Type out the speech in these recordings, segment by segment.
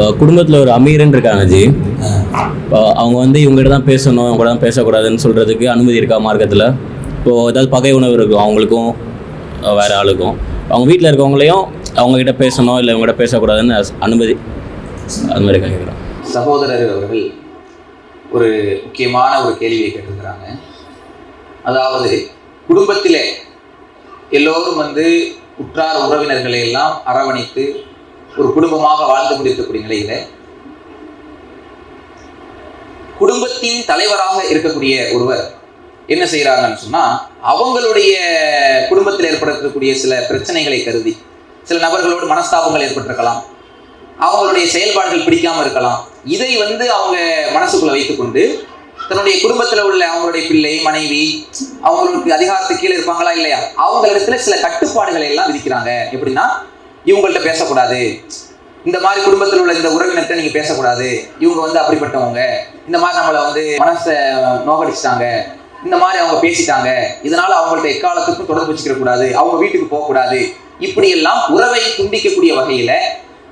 இப்போ குடும்பத்தில் ஒரு அமீரன் இருக்காங்க ஜி. அவங்க வந்து இவங்ககிட்ட தான் பேசணும் இவங்க தான் பேசக்கூடாதுன்னு சொல்கிறதுக்கு அனுமதி இருக்கா மார்க்கத்தில்? இப்போது ஏதாவது பகை உணவு இருக்கும் அவங்களுக்கும் வேறு ஆளுக்கும். அவங்க வீட்டில் இருக்கவங்களையும் அவங்ககிட்ட பேசணும் இல்லை இவங்ககிட்ட பேசக்கூடாதுன்னு அனுமதி. அது மாதிரி கேட்குறோம் சகோதரர் அவர்கள் ஒரு முக்கியமான ஒரு கேள்வியை கேட்டிருக்கிறாங்க. அதாவது குடும்பத்திலே எல்லோரும் வந்து உற்றார் உறவினர்களை எல்லாம் அரவணைத்து ஒரு குடும்பமாக வாழ்ந்து கொண்டிருக்கக்கூடிய நிலையில குடும்பத்தின் தலைவராக இருக்கக்கூடிய ஒருவர் என்ன செய்கிறாங்கன்னு சொன்னா அவங்களுடைய குடும்பத்தில் ஏற்படக்கூடிய சில பிரச்சனைகளை கருதி சில நபர்களோடு மனஸ்தாபங்கள் ஏற்பட்டிருக்கலாம் அவங்களுடைய செயல்பாடுகள் பிடிக்காம இருக்கலாம் இதை வந்து அவங்க மனசுக்குள்ள வைத்துக்கொண்டு தன்னுடைய குடும்பத்துல உள்ள அவங்களுடைய பிள்ளை மனைவி அவங்களுக்கு அதிகாரத்துக்கு கீழே இருப்பாங்களா இல்லையா? அவங்களிடத்துல சில கட்டுப்பாடுகளை எல்லாம் விதிக்கிறாங்க. எப்படின்னா இவங்கள்ட்ட பேசக்கூடாது. இந்த மாதிரி குடும்பத்தில் உள்ள இந்த உறவினர்கிட்ட நீங்கள் பேசக்கூடாது. இவங்க வந்து அப்படிப்பட்டவங்க. இந்த மாதிரி நம்மளை வந்து மனசை நோகடிச்சிட்டாங்க. இந்த மாதிரி அவங்க பேசிட்டாங்க. இதனால அவங்கள்ட்ட எக்காலத்துக்கும் தொடர்பு வச்சுக்கிற கூடாது அவங்க வீட்டுக்கு போகக்கூடாது. இப்படியெல்லாம் உறவை துண்டிக்கக்கூடிய வகையில்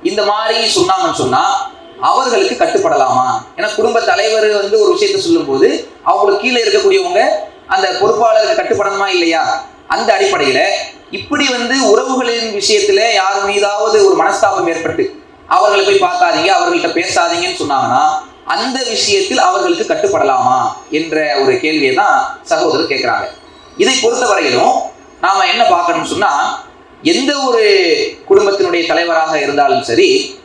இந்த மாதிரி சொன்னாங்கன்னு சொன்னால் அவர்களுக்கு கட்டுப்படலாமா? ஏன்னா குடும்ப தலைவர் வந்து ஒரு விஷயத்த சொல்லும்போது அவங்களுக்கு கீழே இருக்கக்கூடியவங்க அந்த பொறுப்பாளருக்கு கட்டுப்படணுமா இல்லையா? அந்த அடிப்படையில் இப்படி வந்து உறவுகளின் விஷயத்துல யார் மீதாவது ஒரு மனஸ்தாபம் ஏற்பட்டு அவர்களை போய் பார்க்காதீங்க அவர்கள்ட்ட பேசாதீங்கன்னு சொன்னாங்கன்னா அந்த விஷயத்தில் அவர்களுக்கு கட்டுப்படலாமா என்ற ஒரு கேள்வியை தான் சகோதரர் கேட்குறாங்க. இதை பொறுத்த வரையிலும் நாம என்ன பார்க்கணும்னு சொன்னா எந்த ஒரு குடும்பத்தினுடைய தலைவராக இருந்தாலும் சரி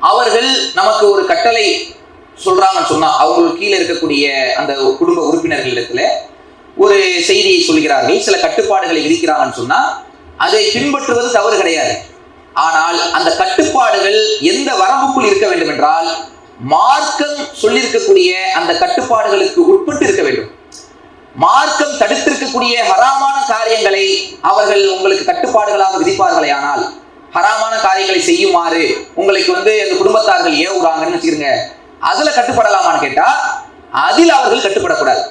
அவர்கள் நமக்கு ஒரு கட்டளை சொல்றாங்கன்னு சொன்னா அவங்களுக்கு கீழே இருக்கக்கூடிய அந்த குடும்ப உறுப்பினர்களிடத்துல ஒரு செய்தியை சொல்கிறார்கள். சில கட்டுப்பாடுகளை விதிக்கிறாங்கன்னு சொன்னா அதை பின்பற்றுவது தவறு கிடையாது. ஆனால் அந்த கட்டுப்பாடுகள் எந்த வரம்புக்குள் இருக்க வேண்டும் என்றால் மார்க்கம் சொல்லியிருக்கக்கூடிய அந்த கட்டுப்பாடுகளுக்கு உட்பட்டு இருக்க வேண்டும். மார்க்கம் தடுத்திருக்கக்கூடிய ஹராமான காரியங்களை அவர்கள் உங்களுக்கு கட்டுப்பாடுகளாக விதிப்பார்களே ஆனால் ஹராமான காரியங்களை செய்யுமாறு உங்களுக்கு வந்து அந்த குடும்பத்தார்கள் ஏவுறாங்கன்னு வச்சுக்கிறங்க அதுல கட்டுப்படலாமான்னு கேட்டா அதில் அவர்கள் கட்டுப்படக்கூடாது.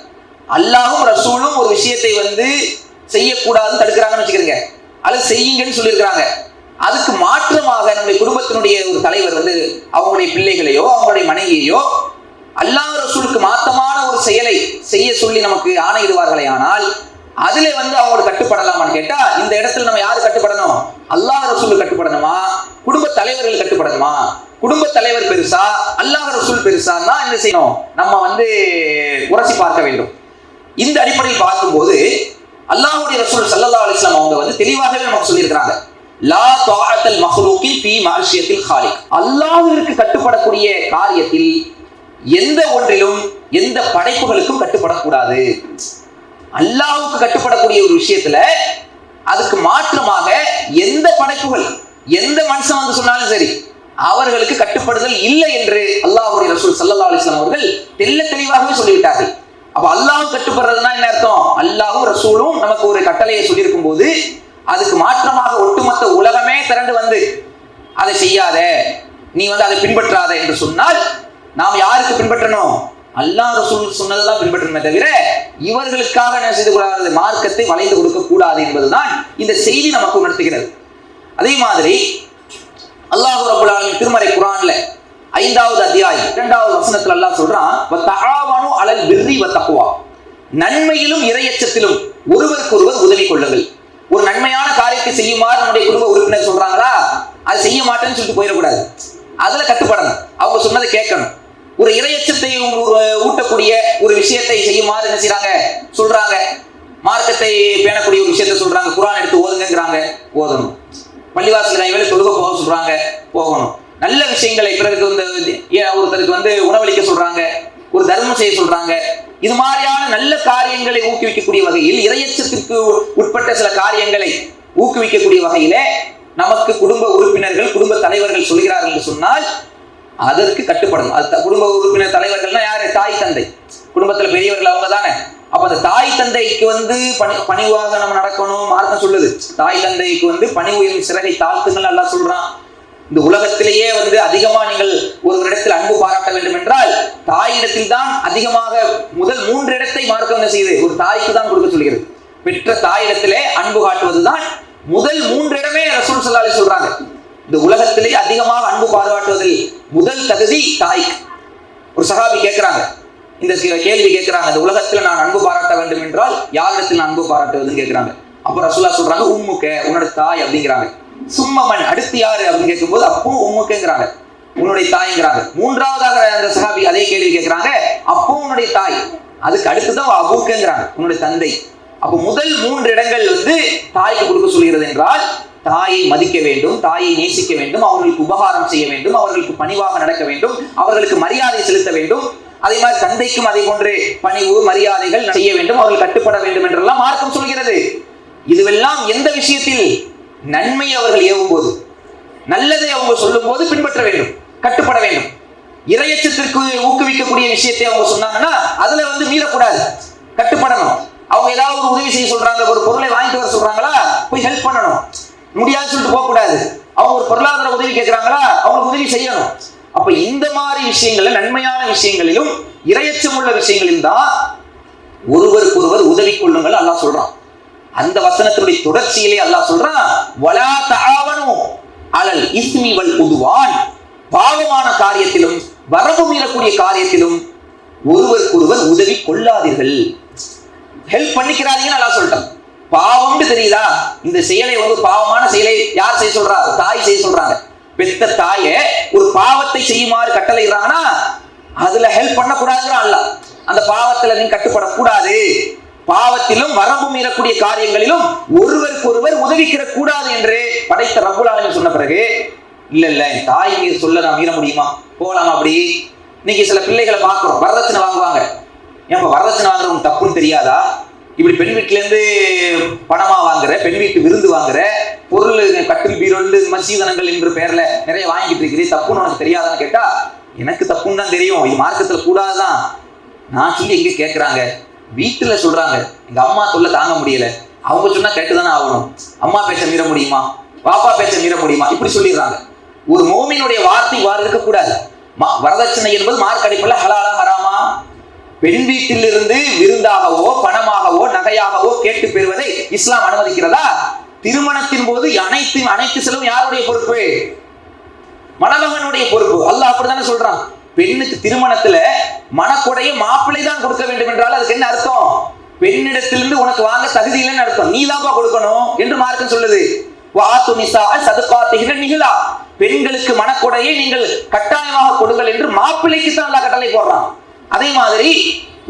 அல்லாஹும் ரசூலும் ஒரு விஷயத்தை வந்து செய்யக்கூடாதுன்னு தடுக்கிறாங்கன்னு வச்சுக்கிறீங்க. அல்லது செய்யுங்கன்னு சொல்லியிருக்கிறாங்க. அதுக்கு மாற்றமாக நம்முடைய குடும்பத்தினுடைய ஒரு தலைவர் வந்து அவங்களுடைய பிள்ளைகளையோ அவங்களுடைய மனைவியையோ அல்லாஹ் ரசூலுக்கு மாத்தமான ஒரு செயலை செய்ய சொல்லி நமக்கு ஆணையிடுவார்களே ஆனால் அதுல வந்து அவங்களுக்கு கட்டுப்படலாமான்னு கேட்டா இந்த இடத்துல நம்ம யாரு கட்டுப்படணும்? அல்லாஹ் ரசூல் கட்டுப்படணுமா? குடும்ப தலைவர்கள் கட்டுப்படணுமா? குடும்ப தலைவர் பெருசா? அல்லாஹ் ரசூல் பெருசான்னா என்ன செய்யணும்? நம்ம வந்து உரசி பார்க்க வேண்டும். இந்த அடிப்படையில் பார்க்கும்போது அல்லாஹுடைய ரசூல் சல்லல்லா அலிஸ்லாம் அவங்க வந்து தெளிவாகவே நமக்கு சொல்லியிருக்கிறாங்க. லா தாஅத்தல் மஹ்லூக்கின் பி மாஷியத்தில் காலிக் அல்லாஹுவிற்கு கட்டுப்படக்கூடிய காரியத்தில் எந்த ஒன்றிலும் எந்த படைப்புகளுக்கும் கட்டுப்படக்கூடாது. அல்லாஹுக்கு கட்டுப்படக்கூடிய ஒரு விஷயத்துல அதுக்கு மாற்றமாக எந்த படைப்புகள் எந்த மனுஷன் வந்து சொன்னாலும் சரி அவர்களுக்கு கட்டுப்படுதல் இல்லை என்று அல்லாஹ்வுடைய ரசூல் சல்லா அலிஸ்லாம் அவர்கள் தெல்ல தெளிவாகவே சொல்லிவிட்டார்கள். அப்ப அல்லாஹ் கட்டுப்படுறதுன்னா என்ன அர்த்தம்? அல்லாஹும் ரசூலும் நமக்கு ஒரு கட்டளையை சொல்லியிருக்கும் போது அதுக்கு மாற்றமாக ஒட்டுமொத்த உலகமே திரண்டு வந்து அதை செய்யாத நீ வந்து அதை பின்பற்றாத என்று சொன்னால் நாம் யாருக்கு பின்பற்றணும்? அல்லாஹ் ரசூல் சொன்னதெல்லாம் பின்பற்றணுமே தவிர இவர்களுக்காக என்ன செய்து கூடாது மார்க்கத்தை வளைந்து கொடுக்க கூடாது என்பதுதான் இந்த செய்தி நமக்கு உணர்த்துகிறது. அதே மாதிரி அல்லாஹ் ரபுல்லாலின் திருமறை குரான்ல ஐந்தாவது அத்தியாயம் இரண்டாவது வசனத்துல எல்லாம் சொல்றான் "வத்தஆவனு அலல் பிர்ரி வத்தக்குவா நன்மையிலும் இரையச்சத்திலும் ஒருவருக்கொருவர் உதவி கொள்ளுங்கள். ஒரு நன்மையான காரியத்தை செய்யுமாறு நம்முடைய குடும்ப உறுப்பினர் சொல்றாங்களா? அது செய்ய மாட்டேன்னு சொல்லிட்டு போயிடக்கூடாது. அதுல கட்டுப்படணும். அவங்க சொன்னதை கேட்கணும். ஒரு இரையச்சத்தை ஒரு- ஊட்டக்கூடிய ஒரு விஷயத்தை செய்யுமாறு என்ன செய்யறாங்க சொல்றாங்க. மார்க்கத்தை பேணக்கூடிய ஒரு விஷயத்தை சொல்றாங்க. குரான் எடுத்து ஓதுங்கிறாங்க ஓதணும். பள்ளிவாசல் வேலை தொழுக போக சொல்றாங்க. போகணும். நல்ல விஷயங்களை பிறருக்கு வந்து ஏன் ஒருத்தருக்கு வந்து உணவளிக்க சொல்றாங்க ஒரு தர்மம் செய்ய சொல்றாங்க. இது மாதிரியான நல்ல காரியங்களை ஊக்குவிக்கக்கூடிய வகையில் இரையச்சத்திற்கு உட்பட்ட சில காரியங்களை ஊக்குவிக்கக்கூடிய வகையில நமக்கு குடும்ப உறுப்பினர்கள் குடும்ப தலைவர்கள் சொல்கிறார்கள் என்று சொன்னால் அதற்கு கட்டுப்படணும். அது குடும்ப உறுப்பினர் தலைவர்கள்னா யாரு? தாய் தந்தை. குடும்பத்துல பெரியவர்கள் அவங்க தானே. அப்ப அந்த தாய் தந்தைக்கு வந்து பணி பணிவாக நம்ம நடக்கணும் மார்க்கம் சொல்லுது. தாய் தந்தைக்கு வந்து பணிவு சிறகை தாழ்த்துங்கள் நல்லா சொல்றான். இந்த உலகத்திலேயே வந்து அதிகமா நீங்கள் ஒருவரிடத்தில் அன்பு பாராட்ட வேண்டும் என்றால் தாயிடத்தில் தான் அதிகமாக முதல் மூன்று இடத்தை மார்க்கம் என்ன செய்யுது? ஒரு தாய்க்கு தான் கொடுக்க சொல்கிறது. பெற்ற தாயிடத்திலே அன்பு காட்டுவதுதான் முதல் மூன்று இடமே ரசூல் சல்லாலி சொல்றாங்க. இந்த உலகத்திலே அதிகமாக அன்பு பாராட்டுவதில் முதல் தகுதி தாய்க்கு ஒரு சகாபி கேட்கிறாங்க. இந்த கேள்வி கேட்கிறாங்க. இந்த உலகத்தில் நான் அன்பு பாராட்ட வேண்டும் என்றால் யாரிடத்தில் நான் அன்பு பாராட்டுவதுன்னு கேட்கிறாங்க. அப்ப ரசூலா சொல்றாங்க உம்முக்க உன்னோட தாய் அப்படிங்கிறாங்க. சும்மமன் அடுத்து யாரு அப்படின்னு கேட்கும்போது அப்போ உமுக்குங்கிறாங்க உன்னுடைய தாய்ங்கிறாங்க மூன்றாவதாக அந்த சஹாபி அதே கேள்வி கேட்கிறாங்க. அப்போ உன்னுடைய தாய் அதுக்கு அடுத்துதான் அபூக்குங்கிறாங்க உன்னுடைய தந்தை. அப்போ முதல் மூன்று இடங்கள் வந்து தாய்க்கு கொடுக்க சொல்கிறது என்றால் தாயை மதிக்க வேண்டும் தாயை நேசிக்க வேண்டும் அவர்களுக்கு உபகாரம் செய்ய வேண்டும் அவர்களுக்கு பணிவாக நடக்க வேண்டும் அவர்களுக்கு மரியாதை செலுத்த வேண்டும். அதே மாதிரி தந்தைக்கும் அதே போன்று பணிவு மரியாதைகள் செய்ய வேண்டும் அவர்கள் கட்டுப்பட வேண்டும் என்றெல்லாம் மார்க்கம் சொல்கிறது. இதுவெல்லாம் எந்த விஷயத்தில்? நன்மை அவர்கள் ஏவும் போது நல்லதை அவங்க சொல்லும் போது பின்பற்ற வேண்டும் கட்டுப்பட வேண்டும். இரையச்சத்திற்கு ஊக்குவிக்கக்கூடிய விஷயத்தை அவங்க சொன்னாங்கன்னா அதுல வந்து மீறக்கூடாது. கட்டுப்படணும். அவங்க ஏதாவது ஒரு உதவி செய்ய சொல்றாங்க ஒரு பொருளை வாங்கிட்டு வர சொல்றாங்களா போய் ஹெல்ப் பண்ணணும். முடியாது சொல்லிட்டு போக கூடாது அவங்க ஒரு பொருளாதார உதவி கேட்கிறாங்களா அவங்களுக்கு உதவி செய்யணும். அப்ப இந்த மாதிரி விஷயங்கள்ல நன்மையான விஷயங்களிலும் இரையச்சம் உள்ள விஷயங்களிலும் தான் ஒருவருக்கொருவர் உதவி கொள்ளுங்கள் அல்லாஹ் சொல்றான். அந்த வசனத்தினுடைய தொடர்ச்சியிலே அல்லாஹ் சொல்றான் வலா தஆவனு அலல் இஸ்மி வல் உதுவான். பாவமான காரியத்திலும் வரவு மீறக்கூடிய காரியத்திலும் ஒருவருக்கொருவர் உதவி கொள்ளாதீர்கள். ஹெல்ப் பண்ணிக்கிறாதீங்கன்னு நல்லா சொல்லிட்டான். பாவம்னு தெரியுதா? இந்த செயலை வந்து பாவமான செயலை யார் செய்ய சொல்றா? தாய் செய்ய சொல்றாங்க. பெத்த தாயை ஒரு பாவத்தை செய்யுமாறு கட்டளைறானா அதுல ஹெல்ப் பண்ணக்கூடாதுங்கிறான் அல்லாஹ். அந்த பாவத்துல நீ கட்டுப்படக்கூடாது. பாவத்திலும் வரம்பு மீறக்கூடிய காரியங்களிலும் ஒருவருக்கு ஒருவர் உதவிக்கிற கூடாது என்று படைத்த ரப்புல் சொன்ன பிறகு இல்ல இல்ல என் தாய் மீது சொல்ல நான் மீற முடியுமா? போகலாம் அப்படி? இன்னைக்கு சில பிள்ளைகளை பார்க்கிறோம். வரதட்சணை வாங்குவாங்க. ஏன் வரதட்சணை வாங்குறவங்க தப்புன்னு தெரியாதா? இப்படி பெண் வீட்டிலேருந்து பணமாக பணமா வாங்குற பெண் வீட்டு விருந்து வாங்குற பொருள் கட்டில் பீரோல் மசீதனங்கள் என்ற பெயரில் நிறைய வாங்கிட்டு இருக்கிறீ தப்புன்னு உனக்கு தெரியாதான்னு கேட்டா எனக்கு தப்புன்னு தான் தெரியும். இது மார்க்கத்துல கூடாதுதான். நான் சொல்லி எங்க கேட்குறாங்க வீட்டில் சொல்றாங்க. எங்கள் அம்மா சொல்ல தாங்க முடியல. அவங்க சொன்னால் கரெக்டு தானே ஆகணும். அம்மா பேச்ச மீற முடியுமா? பாப்பா பேச்ச மீற முடியுமா? இப்படி சொல்லிடுறாங்க. ஒரு மோமினுடைய வார்த்தை வார இருக்கக்கூடாது. வரதட்சணை என்பது மார்க் அடிப்படையில் ஹலாலா ஹராமா? பெண் வீட்டிலிருந்து விருந்தாகவோ பணமாகவோ நகையாகவோ கேட்டு பெறுவதை இஸ்லாம் அனுமதிக்கிறதா? திருமணத்தின் போது அனைத்து அனைத்து செலவும் யாருடைய பொறுப்பு? மணமகனுடைய பொறுப்பு. அல்லாஹ் அப்படித்தானே சொல்றான். பெண்ணுக்கு திருமணத்துல மனக்குடைய மாப்பிள்ளை தான் கொடுக்க வேண்டும் என்றால் அதுக்கு என்ன அர்த்தம்? பெண்ணிடத்திலிருந்து உனக்கு வாங்க தகுதி இல்லைன்னு அர்த்தம். நீ கொடுக்கணும் என்று மார்க்கம் சொல்லுது. வாத்து நிசா சதுக்காத்துகிற நிகழா பெண்களுக்கு மனக்குடையை நீங்கள் கட்டாயமாக கொடுங்கள் என்று மாப்பிள்ளைக்கு தான் கட்டளை போடுறான். அதே மாதிரி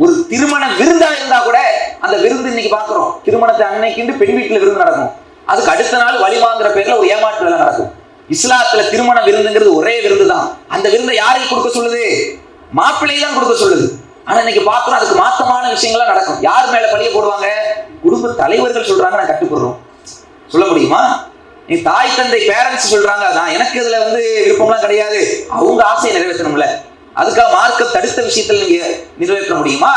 ஒரு திருமண விருந்தா இருந்தா கூட அந்த விருந்து இன்னைக்கு பாக்குறோம். திருமணத்தை அன்னைக்கு பெண் வீட்டுல விருந்து நடக்கும். அதுக்கு அடுத்த நாள் வழிவாங்கிற பேர்ல ஒரு ஏமாற்று வேலை நடக்கும். இஸ்லாத்துல திருமண விருந்துங்கிறது ஒரே விருந்து தான் அந்த விருந்தை யாருக்கு கொடுக்க சொல்லுது? மாப்பிள்ளை தான் கொடுக்க சொல்லுது. ஆனா இன்னைக்கு பாக்குறோம் அதுக்கு மாத்தமான விஷயங்கள்லாம் நடக்கும். யார் மேல பழிய போடுவாங்க? குடும்ப தலைவர்கள் சொல்றாங்க நான் கட்டுப்படுறோம். சொல்ல முடியுமா? நீ தாய் தந்தை பேரண்ட்ஸ் சொல்றாங்க அதான். எனக்கு இதுல வந்து விருப்பம்லாம் கிடையாது. அவங்க ஆசையை நிறைவேற்றணும்ல. அதுக்காக மார்க்க தடுத்த விஷயத்துல நீங்க நிறைவேற்ற முடியுமா?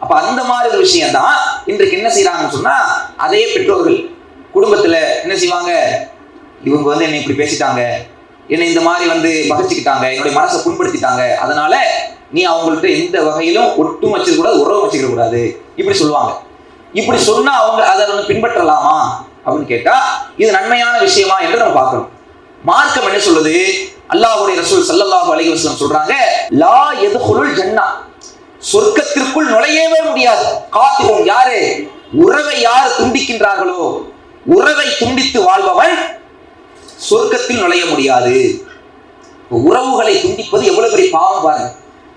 அப்ப அந்த மாதிரி ஒரு விஷயம் தான் இன்றைக்கு என்ன செய்யறாங்கன்னு சொன்னா அதே பெற்றோர்கள் குடும்பத்துல என்ன செய்வாங்க? இவங்க வந்து என்னை இப்படி பேசிட்டாங்க. என்னை இந்த மாதிரி வந்து மகிழ்ச்சிக்கிட்டாங்க என்னுடைய மனசை புண்படுத்திட்டாங்க. அதனால நீ அவங்கள்ட்ட எந்த வகையிலும் ஒட்டும் வச்சிருக்க கூடாது உறவு வச்சுக்க கூடாது இப்படி சொல்லுவாங்க. இப்படி சொன்னா அவங்க அதை வந்து பின்பற்றலாமா? அப்படின்னு கேட்டா இது நன்மையான விஷயமா என்று நம்ம பார்க்கணும். மார்க்கம் என்ன சொல்லுது? அல்லாஹ்வுடைய ரசூல் சல்லல்லாஹு அலைஹி வஸல்லம் சொல்றாங்க லா எதுகுலுல் ஜன்னா. சொர்க்கத்திற்குள் நுழையவே முடியாது. காத்துவோம் யாரு? உறவை யார் துண்டிக்கின்றார்களோ? உறவை துண்டித்து வாழ்பவன் சொர்க்கத்தில் நுழைய முடியாது. உறவுகளை துண்டிப்பது எவ்வளவு பெரிய பாவம் பாருங்க.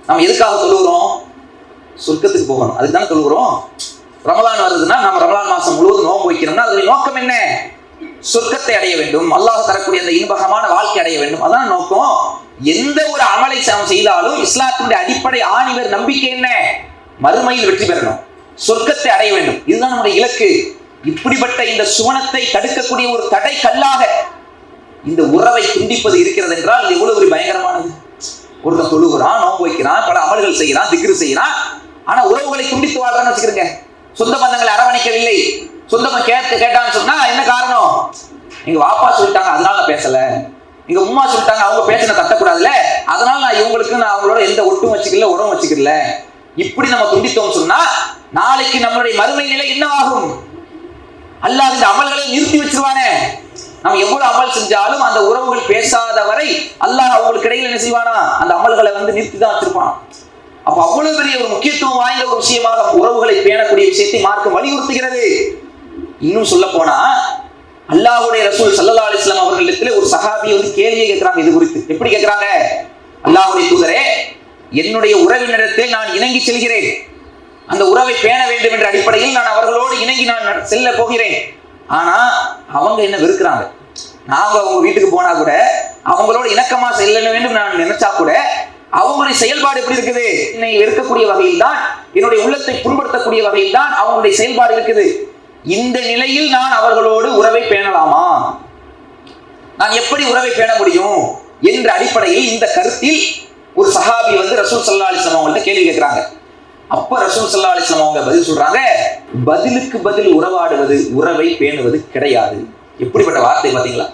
நம்ம எதுக்காக தொழுகிறோம்? சொர்க்கத்துக்கு போகணும். அதுக்கு தானே தொழுகிறோம். ரமலான் வருதுன்னா நம்ம ரமலான் மாசம் முழுவதும் நோக்கம் வைக்கிறோம்னா அதனுடைய நோக்கம் என்ன? சொர்க்கத்தை அடைய வேண்டும். அல்லாஹ் தரக்கூடிய அந்த இன்பகமான வாழ்க்கை அடைய வேண்டும். அதான் நோக்கம். எந்த ஒரு அமலை நாம் செய்தாலும் இஸ்லாத்தினுடைய அடிப்படை ஆணிவர் நம்பிக்கை என்ன? மறுமையில் வெற்றி பெறணும். சொர்க்கத்தை அடைய வேண்டும். இதுதான் நம்முடைய இலக்கு. இப்படிப்பட்ட இந்த சுவனத்தை தடுக்கக்கூடிய ஒரு தடை கல்லாக இந்த உறவை துண்டிப்பது இருக்கிறது என்றால் இது எவ்வளவு ஒரு பயங்கரமானது. ஒருத்தன் தொழுகிறான் நோம்பு வைக்கிறான் பல அமல்கள் செய்கிறான் திக்ரு செய்கிறான். ஆனா உறவுகளை துண்டித்து வாழ்றான்னு வச்சுக்கிறேங்க சொந்த பந்தங்களை அரவணைக்கவில்லை. சொந்த கேட்டு கேட்டான்னு சொன்னா என்ன காரணம்? எங்க வாப்பா சொல்லிட்டாங்க அதனால நான் பேசல. எங்க உம்மா சொல்லிட்டாங்க அவங்க பேசின தட்டக்கூடாதுல அதனால நான் இவங்களுக்கு நான் அவங்களோட எந்த ஒட்டும் வச்சுக்கல உறவும் வச்சுக்கல. இப்படி நம்ம துண்டித்தோம் சொன்னா நாளைக்கு நம்மளுடைய மறுமை நிலை என்ன ஆகும் அல்லாஹ் இந்த அமல்களை நிறுத்தி வச்சிருவானே. நம்ம எவ்வளவு அமல் செஞ்சாலும் அந்த உறவுகள் பேசாத வரை அல்லாஹ் அவங்களுக்கு இடையில என்ன செய்வானா? அந்த அமல்களை வந்து நிறுத்தி தான் வச்சிருப்பான். அப்ப அவ்வளவு பெரிய ஒரு முக்கியத்துவம் வாய்ந்த ஒரு விஷயமாக உறவுகளை பேணக்கூடிய விஷயத்தை மார்க்க வலியுறுத்துகிறது. இன்னும் சொல்ல போனா அல்லாஹுடைய ரசூல் சல்லா அலிஸ்லாம் அவர்களிடத்துல ஒரு சஹாபி வந்து கேள்வியை கேட்கிறாங்க இது குறித்து. எப்படி கேட்கிறாங்க? அல்லாஹுடைய தூதரே என்னுடைய உறவினரிடத்தில் நான் இணங்கி செல்கிறேன். அந்த உறவை பேண வேண்டும் என்ற அடிப்படையில் நான் அவர்களோடு இணங்கி நான் செல்ல போகிறேன். ஆனால் அவங்க என்ன வெறுக்கிறாங்க? நாங்க அவங்க வீட்டுக்கு போனா கூட அவங்களோட இணக்கமா செல்ல வேண்டும் நான் நினைச்சா கூட அவங்களுடைய செயல்பாடு எப்படி இருக்குது? என்னை வெறுக்கக்கூடிய வகையில் தான் என்னுடைய உள்ளத்தை புண்படுத்தக்கூடிய வகையில் தான் அவங்களுடைய செயல்பாடு இருக்குது. இந்த நிலையில் நான் அவர்களோடு உறவை பேணலாமா? நான் எப்படி உறவை பேண முடியும்? என்ற அடிப்படையில் இந்த கருத்தில் ஒரு சஹாபி வந்து ரசூல் சல்லா அலிஸ்லாம் அவங்கள்ட்ட கேள்வி கேட்கிறாங்க. அப்ப ரசூல் சல்லா அலிஸ்லாம் அவங்க பதில் சொல்றாங்க பதிலுக்கு பதில் உறவாடுவது உறவை பேணுவது கிடையாது. எப்படிப்பட்ட வார்த்தை பாத்தீங்களா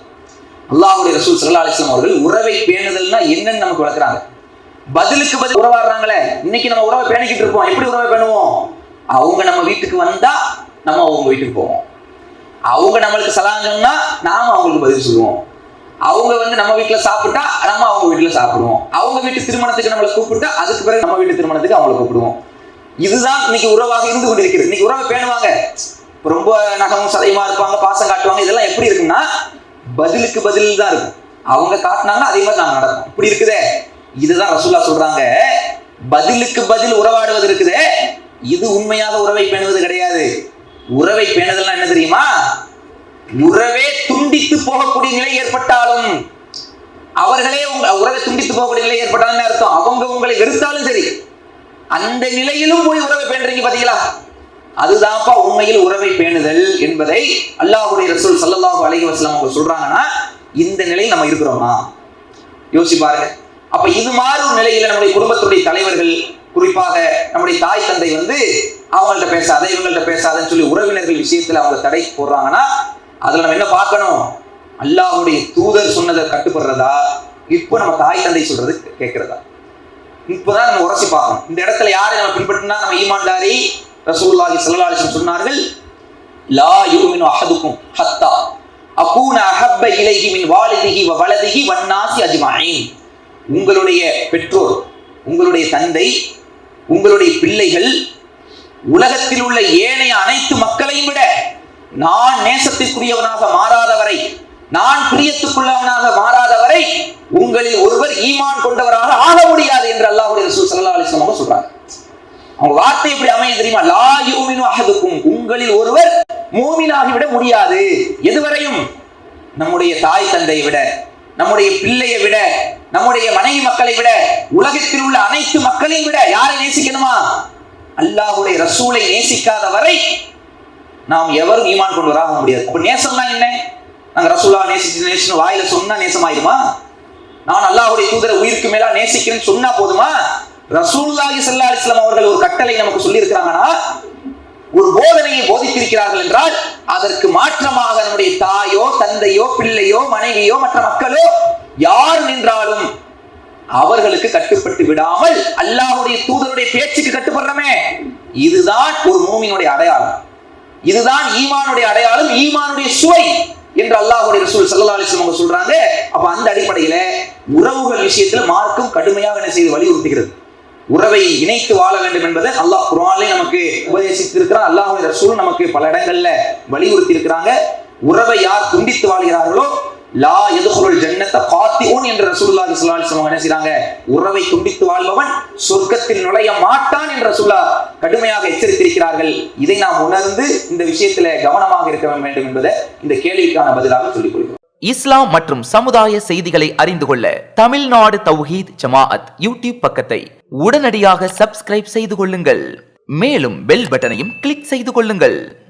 அல்லாஹுடைய ரசூல் சல்லா அலிஸ்லாம் அவர்கள் உறவை பேணுதல்னா என்னன்னு நமக்கு வளர்க்குறாங்க. பதிலுக்கு பதில் உறவாடுறாங்களே இன்னைக்கு நம்ம உறவை பேணிக்கிட்டு இருப்போம் எப்படி உறவை பேணுவோம்? அவங்க நம்ம வீட்டுக்கு வந்தா நம்ம அவங்க வீட்டுக்கு போவோம். அவங்க நம்மளுக்கு சலாங்கன்னா சொன்னா நாம அவங்களுக்கு பதில் சொல்லுவோம். அவங்க வந்து நம்ம வீட்டுல சாப்பிட்டா நம்ம அவங்க வீட்டுல சாப்பிடுவோம். அவங்க வீட்டு திருமணத்துக்கு நம்மளை கூப்பிட்டா அதுக்கு பிறகு நம்ம வீட்டு திருமணத்துக்கு அவங்கள கூப்பிடுவோம். இதுதான் இன்னைக்கு உறவாக இருந்து கொண்டிருக்கிறது. இன்னைக்கு உறவை பேணுவாங்க. ரொம்ப நகமும் சதையுமா இருப்பாங்க பாசம் காட்டுவாங்க. இதெல்லாம் எப்படி இருக்குன்னா பதிலுக்கு பதில் தான் இருக்கும். அவங்க காட்டினாங்கன்னா அதே மாதிரி நாங்கள் நடக்கும். இப்படி இருக்குதே. இதுதான் ரசூல்லா சொல்றாங்க. பதிலுக்கு பதில் உறவாடுவது இருக்குதே. இது உண்மையாக உறவை பேணுவது கிடையாது. உறவை பேணுதல்னா என்ன தெரியுமா? உறவே துண்டித்து போகக்கூடிய நிலை ஏற்பட்டாலும் அவர்களே உங்க உறவை துண்டித்து போகக்கூடிய நிலை ஏற்பட்டாலும் அர்த்தம்? அவங்க உங்களை வெறுத்தாலும் சரி. அந்த நிலையிலும் போய் உறவை பேணுறீங்க பாத்தீங்களா? அதுதான்ப்பா உண்மையில் உறவை பேணுதல் என்பதை அல்லாஹ்வுடைய ரசூல் ஸல்லல்லாஹு அலைஹி வஸல்லம் அவங்க சொல்றாங்கன்னா இந்த நிலையில் நம்ம இருக்கிறோமா? யோசிச்சு பாருங்க. அப்ப இது மாதிரி ஒரு நிலையில நம்முடைய குடும்பத்துடைய தலைவர்கள் குறிப்பாக நம்முடைய தாய் தந்தை வந்து அவங்கள்ட்ட பேசாத இவங்கள்ட்ட பேசாதன்னு சொல்லி உறவினர்கள் விஷயத்துல அவங்க தடை போடுறாங்கன்னா அதுல நம்ம என்ன பார்க்கணும்? அல்லாஹுடைய தூதர் சொன்னதை கட்டுப்படுறதா? இப்போ நம்ம தாய் தந்தை சொல்றது கேட்கிறதா? இப்போதான் நம்ம உரசி பார்க்கணும். இந்த இடத்துல யாரை நம்ம பின்பற்றினா? நம்ம ஈமான்தாரி ரசூல்லாஹி ஸல்லல்லாஹு சொன்னார்கள் லா யூமினு அஹதுக்கும் ஹத்தா. அகூன அஹப்ப இலைஹி மின் வாலிதிகி வ வலதிஹி வன்னாசி அஜ்மஈன் உங்களுடைய பெற்றோர் உங்களுடைய தந்தை உங்களுடைய பிள்ளைகள் உலகத்தில் உள்ள ஏனைய அனைத்து மக்களையும் விட நான் நேசத்திற்குரியவனாக மாறாதவரை நான் பிரியத்துக்குள்ளவனாக மாறாதவரை உங்களில் ஒருவர் ஈமான் கொண்டவராக ஆக முடியாது என்று அல்லாஹுடைய ரசூல் சல்லா அலைஹி அவங்க சொல்றாங்க. அவங்க வார்த்தை எப்படி அமைய தெரியுமா? லா யூமின் அகதுக்கும் உங்களில் ஒருவர் மூமினாகி விட முடியாது. எதுவரையும்? நம்முடைய தாய் தந்தையை விட நம்முடைய பிள்ளையை விட நம்முடைய மனைவி மக்களை விட உலகத்தில் உள்ள அனைத்து மக்களையும் விட யாரை நேசிக்கணுமா? அல்லாஹுடைய ரசூலை நேசிக்காத வரை நாம் எவரும் ஈமான் கொண்டு வராக முடியாது. அப்ப நேசம்னா என்ன? நாங்கள் ரசூலா நேசிச்சு நேசிச்சு வாயில சொன்னா நேசமாயிருமா? நான் அல்லாஹுடைய தூதரை உயிருக்கு மேலா நேசிக்கிறேன்னு சொன்னா போதுமா? ரசூல்லாஹி சல்லா அலிஸ்லாம் அவர்கள் ஒரு கட்டளை நமக்கு சொல்லி இருக்கிறாங்கன்னா ஒரு போதனையை போதித்திருக்கிறார்கள் என்றால் அதற்கு மாற்றமாக நம்முடைய தாயோ தந்தையோ பிள்ளையோ மனைவியோ மற்ற மக்களோ யார் நின்றாலும் அவர்களுக்கு கட்டுப்பட்டு விடாமல் அல்லாஹுடைய தூதருடைய பேச்சுக்கு கட்டுப்படுறமே. இதுதான் ஒரு மூமியினுடைய அடையாளம். இதுதான் ஈமானுடைய அடையாளம் ஈமானுடைய சுவை. என்று அல்லாஹுடைய ரசூல் ஸல்லல்லாஹு அலைஹி அவங்க சொல்றாங்க. அப்ப அந்த அடிப்படையில உறவுகள் விஷயத்துல மார்க்கம் கடுமையாக என்ன செய்து வலியுறுத்துகிறது. உறவை இணைத்து வாழ வேண்டும் என்பதை அல்லாஹ் குர்ஆனிலே நமக்கு உபதேசித்து அல்லாஹுடைய ரசூல் நமக்கு பல இடங்கள்ல வலியுறுத்தி இருக்கிறாங்க உறவை யார் துண்டித்து வாழ்கிறார்களோ லா எதுகுல் ஜன்னத்த காத்திஊன் என்று ரசூல்லா இஸ்லாம் என்ன செய்றாங்க? உறவை துண்டித்து வாழ்பவன் சொர்க்கத்தில் நுழைய மாட்டான் என்று ரசூல்லா கடுமையாக எச்சரித்திருக்கிறார்கள். இதை நாம் உணர்ந்து இந்த விஷயத்துல கவனமாக இருக்க வேண்டும் என்பதை இந்த கேள்விக்கான பதிலாக சொல்லிக் கொள்கிறோம். இஸ்லாம் மற்றும் சமுதாய செய்திகளை அறிந்து கொள்ள தமிழ்நாடு தௌஹீத் ஜமாஅத் யூடியூப் பக்கத்தை உடனடியாக சப்ஸ்கிரைப் செய்து கொள்ளுங்கள். மேலும் பெல் பட்டனையும் கிளிக் செய்து கொள்ளுங்கள்.